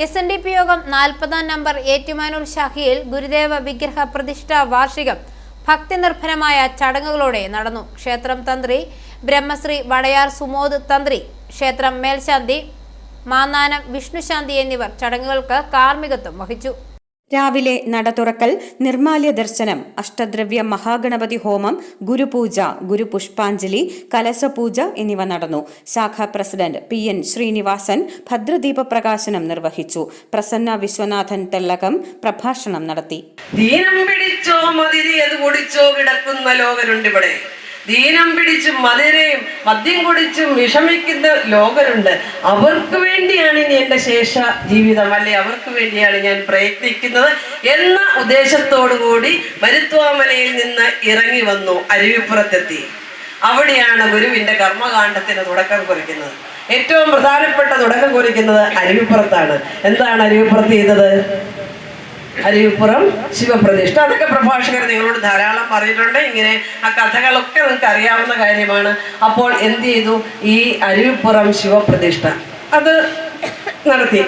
S N D P യോഗം നാൽപ്പതാം number Ettumanoor ശാഖയിൽ ഗുരുദേവ വിഗ്രഹ പ്രതിഷ്ഠാ വാർഷികം ഭക്തി നിർഭരമായ ചടങ്ങുകളോടെ നടന്നു. ക്ഷേത്രം തന്ത്രി ബ്രഹ്മശ്രീ വടയാർ സുമോദ് തന്ത്രി ക്ഷേത്രം മേൽശാന്തി മാന്നാനം വിഷ്ണുശാന്തി എന്നിവർ ചടങ്ങുകൾക്ക് കാർമ്മികത്വം വഹിച്ചു. രാവിലെ നട തുറക്കൽ നിർമാല്യ ദർശനം അഷ്ടദ്രവ്യ മഹാഗണപതി ഹോമം ഗുരുപൂജ ഗുരുപുഷ്പാഞ്ജലി കലശപൂജ എന്നിവ നടന്നു. ശാഖാ പ്രസിഡന്റ് പി എൻ ശ്രീനിവാസൻ ഭദ്രദീപ പ്രകാശനം നിർവഹിച്ചു. പ്രസന്ന വിശ്വനാഥൻ തെല്ലകം പ്രഭാഷണം നടത്തി. ദീനം പിടിച്ചോ മതിരി അത് കുടിച്ചോ കിടക്കുന്ന ദീനം പിടിച്ചും മതിരയും മദ്യം കുടിച്ചും വിഷമിക്കുന്ന ലോകരുണ്ട്. അവർക്ക് വേണ്ടിയാണ് ഇനി എന്റെ ശേഷ ജീവിതം അല്ലെ? അവർക്ക് വേണ്ടിയാണ് ഞാൻ പ്രയത്നിക്കുന്നത് എന്ന ഉദ്ദേശത്തോടു കൂടി മരുത്വാമലയിൽ നിന്ന് ഇറങ്ങി വന്നു അരുവിപ്പുറത്തെത്തി. അവിടെയാണ് ഗുരുവിന്റെ കർമ്മകാന്ഡത്തിന് തുടക്കം കുറിക്കുന്നത്. ഏറ്റവും പ്രധാനപ്പെട്ട തുടക്കം കുറിക്കുന്നത് അരുവിപ്പുറത്താണ്. എന്താണ് അരുവിപ്പുറത്ത് ചെയ്തത്? അരുവിപ്പുറം ശിവപ്രതിഷ്ഠ. അതൊക്കെ പ്രഭാഷകർ നിങ്ങളോട് ധാരാളം പറഞ്ഞിട്ടുണ്ട്. ഇങ്ങനെ ആ കഥകളൊക്കെ നിങ്ങൾക്ക് അറിയാവുന്ന കാര്യമാണ്. അപ്പോൾ എന്ത് ചെയ്തു? ഈ അരുവിപ്പുറം ശിവപ്രതിഷ്ഠ അത് നടത്തി.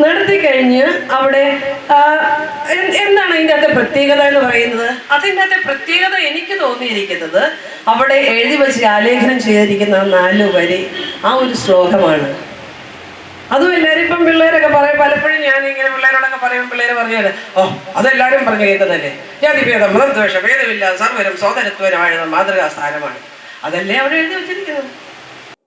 നടത്തി കഴിഞ്ഞ് അവിടെ എന്താണ് അതിന്റെ അകത്തെ പ്രത്യേകത എന്ന് പറയുന്നത്? അതിന്റെ അകത്തെ പ്രത്യേകത എനിക്ക് തോന്നിയിരിക്കുന്നത് അവിടെ എഴുതി വെച്ച് ആലേഖനം ചെയ്തിരിക്കുന്ന നാല് വരി ആ ഒരു ശ്ലോകമാണ്. അതും എല്ലാവരും ഇപ്പം പിള്ളേരൊക്കെ പറയും പലപ്പോഴും പിള്ളേരോടൊക്കെ പറയുമ്പോൾ പിള്ളേർ പറഞ്ഞത് ഓ അതെല്ലാവരും പറഞ്ഞു കേൾക്കുന്നല്ലേ ജാതിഭേദം മതദ്വേഷം ഭേദമില്ല സർവരും സോദരത്വനായ മാതൃകാ സ്ഥാനമാണ് അതല്ലേ അവിടെ എഴുതി വെച്ചിരിക്കുന്നത്?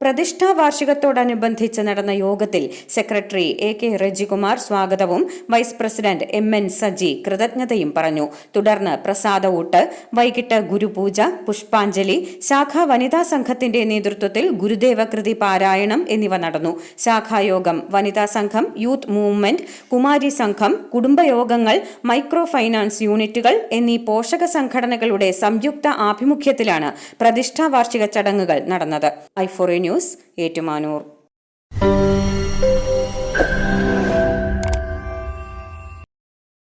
പ്രതിഷ്ഠാ വാർഷികത്തോടനുബന്ധിച്ച് നടന്ന യോഗത്തിൽ സെക്രട്ടറി എ കെ റജികുമാർ സ്വാഗതവും vice president M N Saji കൃതജ്ഞതയും പറഞ്ഞു. തുടർന്ന് പ്രസാദവൂട്ട് വൈകിട്ട് ഗുരുപൂജ പുഷ്പാഞ്ജലി ശാഖാ വനിതാ സംഘത്തിന്റെ നേതൃത്വത്തിൽ ഗുരുദേവ കൃതി പാരായണം എന്നിവ നടന്നു. ശാഖായോഗം വനിതാ സംഘം യൂത്ത് മൂവ്മെന്റ് കുമാരി സംഘം കുടുംബയോഗങ്ങൾ മൈക്രോ ഫൈനാൻസ് യൂണിറ്റുകൾ എന്നീ പോഷക സംഘടനകളുടെ സംയുക്ത ആഭിമുഖ്യത്തിലാണ് പ്രതിഷ്ഠാ വാർഷിക ചടങ്ങുകൾ നടന്നത്. ഐഫോറി ന്യൂസ് ഏറ്റുമാനൂർ